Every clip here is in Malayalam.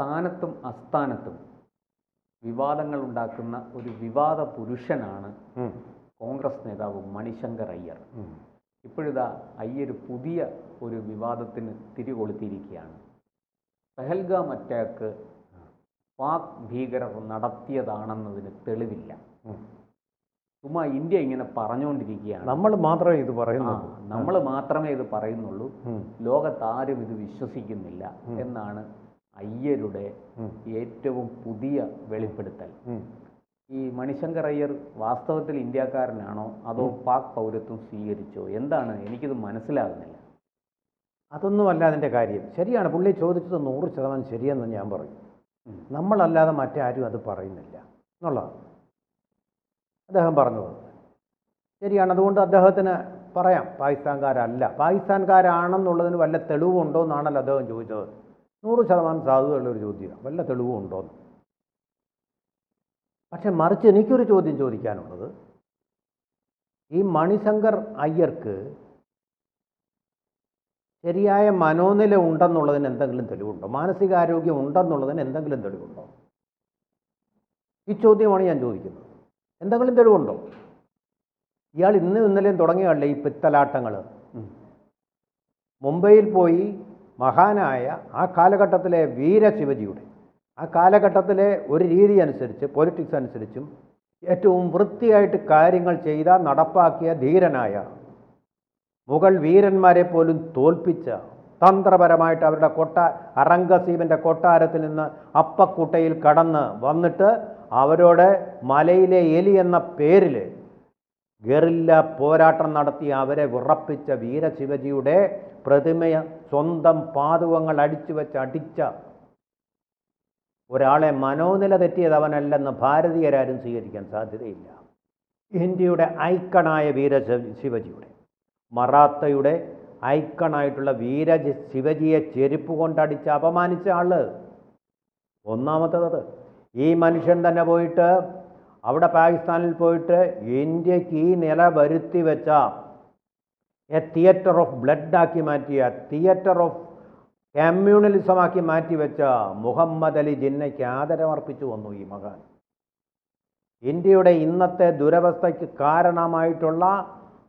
സ്ഥാനത്തും അസ്ഥാനത്തും വിവാദങ്ങൾ ഉണ്ടാക്കുന്ന ഒരു വിവാദ പുരുഷനാണ് കോൺഗ്രസ് നേതാവ് മണിശങ്കർ അയ്യർ. ഇപ്പോഴിതാ അയ്യർ പുതിയ ഒരു വിവാദത്തിന് തിരികൊളുത്തിയിരിക്കുകയാണ്. പെഹൽഗാം അറ്റാക്ക് പാക് ഭീകരർ നടത്തിയതാണെന്നതിന് തെളിവില്ല. ചുമ്മാ ഇന്ത്യ ഇങ്ങനെ പറഞ്ഞുകൊണ്ടിരിക്കുകയാണ്. നമ്മൾ മാത്രമേ ഇത് പറയുന്നുള്ളൂ. നമ്മൾ മാത്രമേ ഇത് പറയുന്നുള്ളൂ. ലോകത്താരും ഇത് വിശ്വസിക്കുന്നില്ല എന്നാണ് അയ്യരുടെ ഏറ്റവും പുതിയ വെളിപ്പെടുത്തൽ. ഈ മണിശങ്കർ അയ്യർ വാസ്തവത്തിൽ ഇന്ത്യക്കാരനാണോ അതോ പാക് പൗരത്വം സ്വീകരിച്ചോ? എന്താണ്? എനിക്കിത് മനസ്സിലാകുന്നില്ല. അതൊന്നുമല്ല അതിന്റെ കാര്യം. ശരിയാണ് പുള്ളി ചോദിച്ചത് നൂറ് ശതമാനം ശരിയെന്ന് ഞാൻ പറയും. നമ്മളല്ലാതെ മറ്റാരും അത് പറയുന്നില്ല എന്നുള്ളതാണ്. അദ്ദേഹം പറഞ്ഞത്. ശരിയാണ് അതുകൊണ്ട് അദ്ദേഹത്തിന് പറയാം പാകിസ്ഥാൻകാരല്ല. പാകിസ്ഥാൻകാരാണെന്നുള്ളതിന് വല്ല തെളിവുണ്ടോ എന്നാണല്ലോ അദ്ദേഹം ചോദിച്ചത്. നൂറ് ശതമാനം സാധുതയുള്ള ഒരു ചോദ്യമാണ്. വല്ല തെളിവും ഉണ്ടോന്ന്. പക്ഷെ മറിച്ച് എനിക്കൊരു ചോദ്യം ചോദിക്കാനുള്ളത്. ഈ മണിശങ്കർ അയ്യർക്ക് ശരിയായ മനോനില ഉണ്ടെന്നുള്ളതിന് എന്തെങ്കിലും തെളിവുണ്ടോ? മാനസികാരോഗ്യം ഉണ്ടെന്നുള്ളതിന് എന്തെങ്കിലും തെളിവുണ്ടോ? ഈ ചോദ്യമാണ് ഞാൻ ചോദിക്കുന്നത്. എന്തെങ്കിലും തെളിവുണ്ടോ? ഇയാൾ ഇന്ന് ഇന്നലെയും തുടങ്ങിയതല്ലേ ഈ പിത്തലാട്ടങ്ങൾ മുംബൈയിൽ പോയി മഹാനായ ആ കാലഘട്ടത്തിലെ വീര വീരശിവജിയുടെ ആ കാലഘട്ടത്തിലെ ഒരു രീതി അനുസരിച്ച് പൊളിറ്റിക്സ് അനുസരിച്ചും ഏറ്റവും വൃത്തിയായിട്ട് കാര്യങ്ങൾ ചെയ്ത നടപ്പാക്കിയ ധീരനായ മുഗൾ വീരന്മാരെ പോലും തോൽപ്പിച്ച തന്ത്രപരമായിട്ട് അവരുടെ കൊട്ട അറംഗസീബിന്റെ കൊട്ടാരത്തിൽ നിന്ന് അപ്പക്കുട്ടയിൽ കടന്ന് വന്നിട്ട് അവരോട് മലയിലെ എലി എന്ന പേരിൽ ഗറില്ല പോരാട്ടം നടത്തി അവരെ ഉറപ്പിച്ച വീര ശിവജിയുടെ പ്രതിമയ സ്വന്തം പാതുവങ്ങൾ അടിച്ചു വെച്ച് അടിച്ച ഒരാളെ മനോനില തെറ്റിയത് അവനല്ലെന്ന് ഭാരതീയരാരും സ്വീകരിക്കാൻ സാധ്യതയില്ല. ഇന്ത്യയുടെ ഐക്കണായ വീര ശിവജിയുടെ മറാത്തയുടെ ഐക്കണായിട്ടുള്ള വീര ശിവജിയെ ചെരുപ്പ് കൊണ്ടടിച്ച് അപമാനിച്ച ആൾ. ഒന്നാമത്തത് ഈ മനുഷ്യൻ തന്നെ പോയിട്ട് അവിടെ പാകിസ്ഥാനിൽ പോയിട്ട് ഇന്ത്യയ്ക്ക് ഈ നില വരുത്തി വെച്ച എ തിയേറ്റർ ഓഫ് ബ്ലഡ് ആക്കി മാറ്റിയ തിയേറ്റർ ഓഫ് കമ്മ്യൂണലിസമാക്കി മാറ്റി വെച്ച മുഹമ്മദ് അലി ജിന്നയ്ക്ക് ആദരമർപ്പിച്ചു വന്നു ഈ മകാൻ. ഇന്ത്യയുടെ ഇന്നത്തെ ദുരവസ്ഥയ്ക്ക് കാരണമായിട്ടുള്ള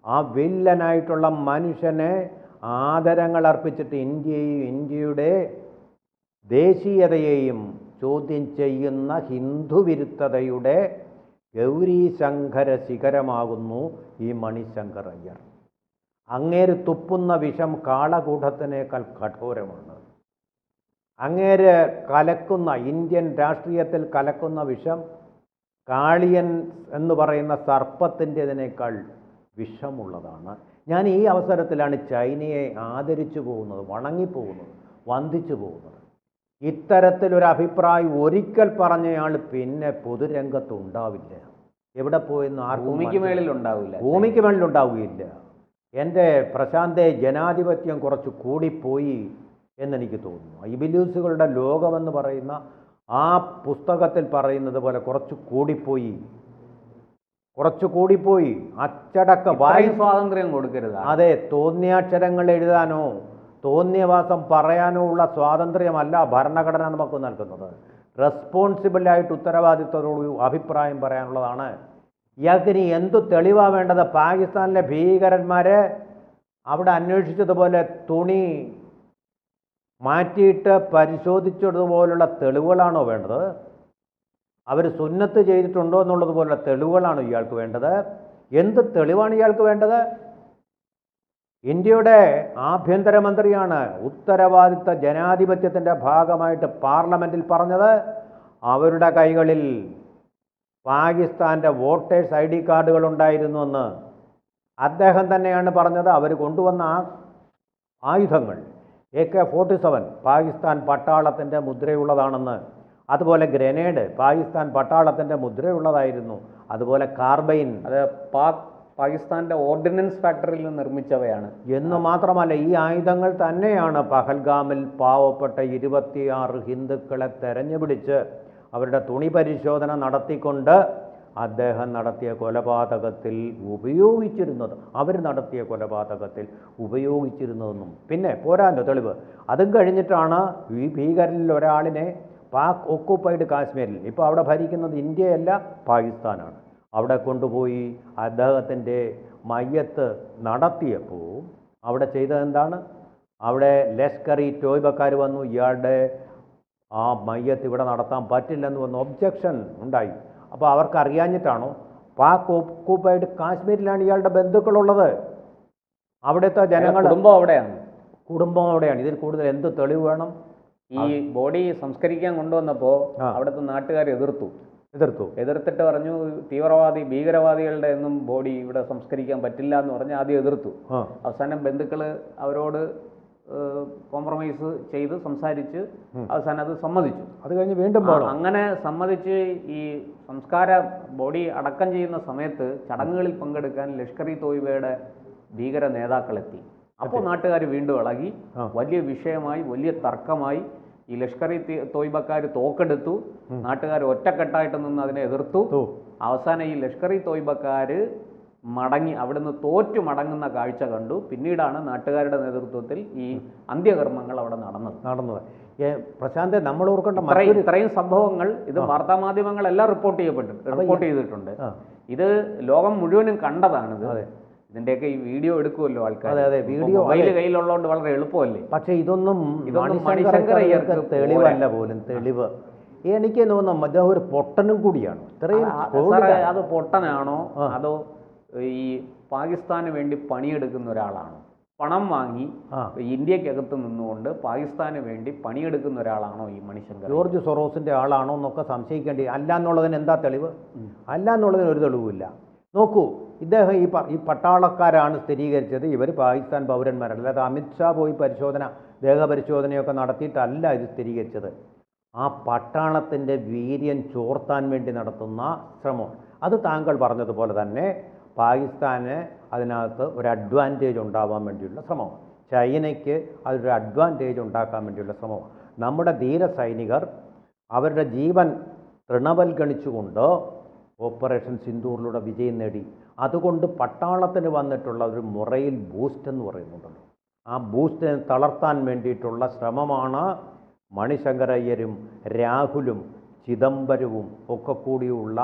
ആ വില്ലനായിട്ടുള്ള മനുഷ്യനെ ആദരങ്ങൾ അർപ്പിച്ചിട്ട് ഇന്ത്യയും ഇന്ത്യയുടെ ദേശീയതയെയും ചോദ്യം ചെയ്യുന്ന ഹിന്ദുവിരുദ്ധതയുടെ ഗൗരീശങ്കര ശിഖരമാകുന്നു ഈ മണിശങ്കർ അയ്യർ അങ്ങേര് തുപ്പുന്ന വിഷം കാളകൂടത്തിനേക്കാൾ കഠോരമാണ്. അങ്ങേര് കലക്കുന്ന ഇന്ത്യൻ രാഷ്ട്രീയത്തിൽ കലക്കുന്ന വിഷം കാളിയൻ എന്ന് പറയുന്ന സർപ്പത്തിന്റെതിനേക്കാൾ വിഷമുള്ളതാണ്. ഞാൻ ഈ അവസരത്തിലാണ് ചൈനയെ ആദരിച്ചു പോകുന്നത് വണങ്ങിപ്പോകുന്നത് വന്ദിച്ചു പോകുന്നത്. ഇത്തരത്തിലൊരു അഭിപ്രായം ഒരിക്കൽ പറഞ്ഞയാൾ പിന്നെ പൊതുരംഗത്ത് ഉണ്ടാവില്ല. എവിടെ പോയെന്ന് ആർക്കും ഭൂമിക്ക്. മേളിൽ ഉണ്ടാവില്ല. ഭൂമിക്ക് മേളിൽ ഉണ്ടാവുകയില്ല. എന്റെ പ്രശാന്തെ ജനാധിപത്യം കുറച്ച് കൂടിപ്പോയി എന്നെനിക്ക് തോന്നുന്നു. ഇബിലൂസുകളുടെ ലോകമെന്ന് പറയുന്ന ആ പുസ്തകത്തിൽ പറയുന്നത് പോലെ കുറച്ച് കൂടിപ്പോയി. കുറച്ച് കൂടിപ്പോയി. അച്ചടക്ക വായു സ്വാതന്ത്ര്യം കൊടുക്കരുത്. അതെ തോന്നിയാക്ഷരങ്ങൾ എഴുതാനോ തോന്നിയവാസം പറയാനോ ഉള്ള സ്വാതന്ത്ര്യമല്ല ഭരണഘടന നമുക്ക് നൽകുന്നത്. റെസ്പോൺസിബിളായിട്ട് ഉത്തരവാദിത്വത്തോട് അഭിപ്രായം പറയാനുള്ളതാണ്. ഇയാൾക്ക് ഇനി എന്തു തെളിവാ വേണ്ടത്? പാകിസ്ഥാനിലെ ഭീകരന്മാരെ അവിടെ അന്വേഷിച്ചതുപോലെ തുണി മാറ്റിയിട്ട് പരിശോധിച്ചതുപോലുള്ള തെളിവുകളാണോ വേണ്ടത്? അവർ സുന്നത്ത് ചെയ്തിട്ടുണ്ടോ എന്നുള്ളതുപോലുള്ള തെളിവുകളാണോ ഇയാൾക്ക് വേണ്ടത്? എന്ത് തെളിവാണ് ഇയാൾക്ക് വേണ്ടത്? ഇന്ത്യയുടെ ആഭ്യന്തരമന്ത്രിയാണ് ഉത്തരവാദിത്ത ജനാധിപത്യത്തിന്റെ ഭാഗമായിട്ട് പാർലമെന്റിൽ പറഞ്ഞത്. അവരുടെ കൈകളിൽ പാകിസ്ഥാന്റെ വോട്ടേഴ്സ് ഐ ഡി കാർഡുകൾ ഉണ്ടായിരുന്നുവെന്ന് അദ്ദേഹം തന്നെയാണ് പറഞ്ഞത്. അവർ കൊണ്ടുവന്ന ആ ആയുധങ്ങൾ A K forty seven Pakistan പട്ടാളത്തിന്റെ മുദ്രയുള്ളതാണെന്ന്. അതുപോലെ ഗ്രനേഡ് പാകിസ്ഥാൻ പട്ടാളത്തിന്റെ മുദ്രയുള്ളതായിരുന്നു. അതുപോലെ കാർബൈൻ. അത് പാക് പാകിസ്ഥാന്റെ ഓർഡിനൻസ് ഫാക്ടറിയിൽ നിന്ന് നിർമ്മിച്ചവയാണ്. എന്ന് മാത്രമല്ല ഈ ആയുധങ്ങൾ തന്നെയാണ് പഹൽഗാമിൽ പാവപ്പെട്ട ഇരുപത്തിയാറ് ഹിന്ദുക്കളെ തെരഞ്ഞുപിടിച്ച് അവരുടെ തുണി പരിശോധന നടത്തിക്കൊണ്ട് അദ്ദേഹം നടത്തിയ കൊലപാതകത്തിൽ ഉപയോഗിച്ചിരുന്നത്. അവർ നടത്തിയ കൊലപാതകത്തിൽ ഉപയോഗിച്ചിരുന്നതെന്നും. പിന്നെ പോരാന്റെ തെളിവ്. അതും കഴിഞ്ഞിട്ടാണ് ഈ ഭീകരരിൽ ഒരാളിനെ പാക് ഒക്കുപ്പൈഡ് കാശ്മീരിൽ. ഇപ്പോൾ അവിടെ ഭരിക്കുന്നത് ഇന്ത്യയല്ല പാകിസ്ഥാനാണ്. അവിടെ കൊണ്ടുപോയി അദ്ദേഹത്തിന്റെ മയ്യത്ത് നടത്തിയപ്പോൾ അവിടെ ചെയ്തതെന്താണ് അവിടെ ലഷ്കറി ടോയ്ബക്കാർ വന്നു ഇയാളുടെ ആ മയ്യത്ത് ഇവിടെ നടത്താൻ പറ്റില്ലെന്ന് വന്ന് ഒബ്ജക്ഷൻ ഉണ്ടായി. അപ്പോൾ അവർക്ക് അറിയാഞ്ഞിട്ടാണോ? പാക് ഓക്കുപ്പൈഡ് കാശ്മീരിലാണ് ഇയാളുടെ ബന്ധുക്കളുള്ളത്. അവിടുത്തെ ജനങ്ങൾ കുടുംബം അവിടെയാണ്. കുടുംബം അവിടെയാണ്. ഇതിൽ കൂടുതൽ എന്ത് തെളിവ് വേണം? ഈ ബോഡി സംസ്കരിക്കാൻ കൊണ്ടുവന്നപ്പോൾ. അവിടുത്തെ നാട്ടുകാർ എതിർത്തു. എതിർത്തു. എതിർത്തിട്ട് പറഞ്ഞു തീവ്രവാദി ഭീകരവാദികളുടെ ഒന്നും ബോഡി ഇവിടെ സംസ്കരിക്കാൻ പറ്റില്ല എന്ന് പറഞ്ഞ് ആദ്യം എതിർത്തു. അവസാനം ബന്ധുക്കൾ അവരോട് കോംപ്രമൈസ് ചെയ്ത് സംസാരിച്ച് അവസാനം അത് സമ്മതിച്ചു. അത് കഴിഞ്ഞ് വീണ്ടും അങ്ങനെ സമ്മതിച്ച് ഈ സംസ്കാര ബോഡി അടക്കം ചെയ്യുന്ന സമയത്ത് ചടങ്ങുകളിൽ പങ്കെടുക്കാൻ ലഷ്കർ ഇ തോയ്ബയുടെ ഭീകര നേതാക്കളെത്തി. അപ്പോൾ നാട്ടുകാർ വീണ്ടും ഇളകി. വലിയ വിഷയമായി വലിയ തർക്കമായി ഈ ലഷ്കർ ഇ തോയ്ബക്കാർ തോക്കെടുത്തു. നാട്ടുകാർ ഒറ്റക്കെട്ടായിട്ട് നിന്ന് അതിനെ എതിർത്തു. അവസാനം ഈ ലഷ്കർ ഇ തോയ്ബക്കാർ മടങ്ങി അവിടുന്ന് തോറ്റു മടങ്ങുന്ന കാഴ്ച കണ്ടു. പിന്നീടാണ് നാട്ടുകാരുടെ നേതൃത്വത്തിൽ ഈ അന്ത്യകർമ്മങ്ങൾ അവിടെ നടന്നത്. നടന്നത്. പ്രശാന്തെ നമ്മൾ ഓർക്കേണ്ട ഇത്രയും സംഭവങ്ങൾ ഇത് വാർത്താമാധ്യമങ്ങളെല്ലാം റിപ്പോർട്ട് ചെയ്യപ്പെട്ടു റിപ്പോർട്ട് ചെയ്തിട്ടുണ്ട്. ഇത് ലോകം മുഴുവനും കണ്ടതാണിത്. ഇതിന്റെയൊക്കെ ഈ വീഡിയോ എടുക്കുമല്ലോ ആൾക്കാർ അതെ, അതെ, വീഡിയോ, മൊബൈൽ കയ്യിലുള്ളതുകൊണ്ട് വളരെ എളുപ്പമല്ലേ? പക്ഷേ ഇതൊന്നും ഇതൊന്നും മണിശങ്കർ മണിശങ്കർ അയ്യർക്ക് അയ്യർക്ക് തെളിവല്ല പോലും തെളിവ്. എനിക്ക് തോന്നുന്നു അദ്ദേഹം ഒരു പൊട്ടനും കൂടിയാണ്. ഇത്രയും. അത് പൊട്ടനാണോ? അതോ ഈ പാകിസ്ഥാന് വേണ്ടി പണിയെടുക്കുന്ന ഒരാളാണോ? പണം വാങ്ങി ഇന്ത്യക്കകത്ത് നിന്നുകൊണ്ട് പാകിസ്ഥാന് വേണ്ടി പണിയെടുക്കുന്ന ഒരാളാണോ ഈ മണിശങ്കർ ജോർജ് സൊറോസിന്റെ ആളാണോ എന്നൊക്കെ സംശയിക്കേണ്ടി അല്ല എന്നുള്ളതിന് എന്താ തെളിവ്? അല്ല എന്നുള്ളതിന് ഒരു തെളിവുമില്ല. നോക്കൂ ഇദ്ദേഹം ഈ ഈ പട്ടാളക്കാരാണ് സ്ഥിരീകരിച്ചത്. ഇവർ പാകിസ്ഥാൻ പൗരന്മാരല്ല അല്ലാതെ അമിത്ഷാ പോയി പരിശോധന ദേഹപരിശോധനയൊക്കെ നടത്തിയിട്ടല്ല ഇത് സ്ഥിരീകരിച്ചത്. ആ പട്ടാളത്തിന്റെ വീര്യം ചോർത്താൻ വേണ്ടി നടത്തുന്ന ശ്രമം. അത് താങ്കൾ പറഞ്ഞതുപോലെ തന്നെ പാകിസ്ഥാന് അതിനകത്ത് ഒരു അഡ്വാന്റേജ് ഉണ്ടാവാൻ വേണ്ടിയുള്ള ശ്രമമാണ്. ചൈനയ്ക്ക് അതൊരു അഡ്വാന്റേജ് ഉണ്ടാക്കാൻ വേണ്ടിയുള്ള ശ്രമമാണ്. നമ്മുടെ ധീര സൈനികർ അവരുടെ ജീവൻ തൃണവൽഗണിച്ചുകൊണ്ട് ഓപ്പറേഷൻ സിന്ദൂറിലൂടെ വിജയം നേടി. അതുകൊണ്ട് പട്ടാളത്തിന് വന്നിട്ടുള്ള ഒരു മുറയിൽ ബൂസ്റ്റ് എന്ന് പറയുന്നുണ്ടല്ലോ. ആ ബൂസ്റ്റിനെ തളർത്താൻ വേണ്ടിയിട്ടുള്ള ശ്രമമാണ് മണിശങ്കരയ്യരും രാഹുലും ചിദംബരവും ഒക്കെ കൂടിയുള്ള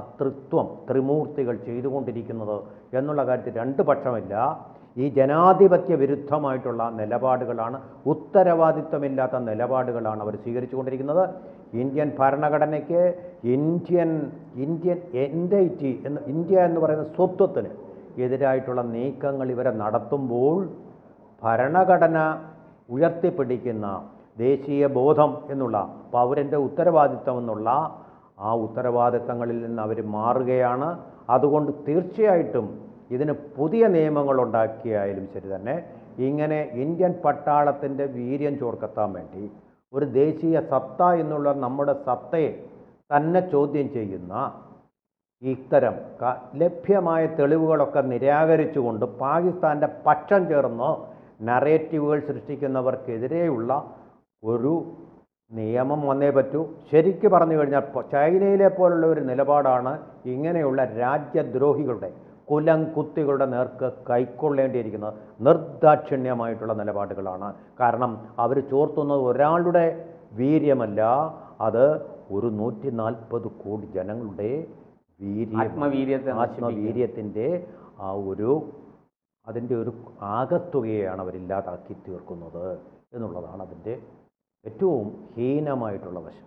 അതൃത്വം ത്രിമൂർത്തികൾ ചെയ്തുകൊണ്ടിരിക്കുന്നത് എന്നുള്ള കാര്യത്തിൽ രണ്ട് പക്ഷമില്ല. ഈ ജനാധിപത്യ വിരുദ്ധമായിട്ടുള്ള നിലപാടുകളാണ് ഉത്തരവാദിത്വമില്ലാത്ത നിലപാടുകളാണ് അവർ സ്വീകരിച്ചുകൊണ്ടിരിക്കുന്നത്. ഇന്ത്യൻ ഭരണഘടനയ്ക്ക് ഇന്ത്യൻ ഇന്ത്യൻ എന്റൈറ്റി എന്ന് ഇന്ത്യ എന്ന് പറയുന്ന സ്വത്വത്തിന് എതിരായിട്ടുള്ള നീക്കങ്ങൾ ഇവരെ നടത്തുമ്പോൾ ഭരണഘടന ഉയർത്തിപ്പിടിക്കുന്ന ദേശീയ ബോധം എന്നുള്ള പൗരന്റെ ഉത്തരവാദിത്വം എന്നുള്ള ആ ഉത്തരവാദിത്തങ്ങളിൽ നിന്ന് അവർ മാറുകയാണ്. അതുകൊണ്ട് തീർച്ചയായിട്ടും ഇതിന് പുതിയ നിയമങ്ങൾ ഉണ്ടാക്കിയായാലും ശരി തന്നെ ഇങ്ങനെ ഇന്ത്യൻ പട്ടാളത്തിന്റെ വീര്യം ചോർക്കെത്താൻ വേണ്ടി ഒരു ദേശീയ സത്ത എന്നുള്ള നമ്മുടെ സത്തയെ തന്നെ ചോദ്യം ചെയ്യുന്ന ഇത്തരം ലഭ്യമായ തെളിവുകളൊക്കെ നിരാകരിച്ചുകൊണ്ട് പാകിസ്ഥാന്റെ പക്ഷം ചേർന്ന് നറേറ്റീവുകൾ സൃഷ്ടിക്കുന്നവർക്കെതിരെയുള്ള ഒരു നിയമം വന്നേ പറ്റൂ. ശരിക്ക് പറഞ്ഞു കഴിഞ്ഞാൽ ചൈനയിലെ പോലുള്ള ഒരു നിലപാടാണ് ഇങ്ങനെയുള്ള രാജ്യദ്രോഹികളുടെ കുലം കുത്തികളുടെ നേർക്ക് കൈക്കൊള്ളേണ്ടിയിരിക്കുന്നത് നിർദാക്ഷിണ്യമായിട്ടുള്ള നിലപാടുകളാണ് കാരണം അവർ ചോർത്തുന്നത് ഒരാളുടെ വീര്യമല്ല അത് ഒരു നൂറ്റി നാൽപ്പത് കോടി ജനങ്ങളുടെ വീര്യം. ആത്മവീര്യത്തിന്റെ ആ ഒരു അതിന്റെ ഒരു ആകത്തുകയാണ് അവരില്ലാതാക്കി തീർക്കുന്നത് എന്നുള്ളതാണ് അതിന്റെ ഏറ്റവും ഹീനമായിട്ടുള്ള വശം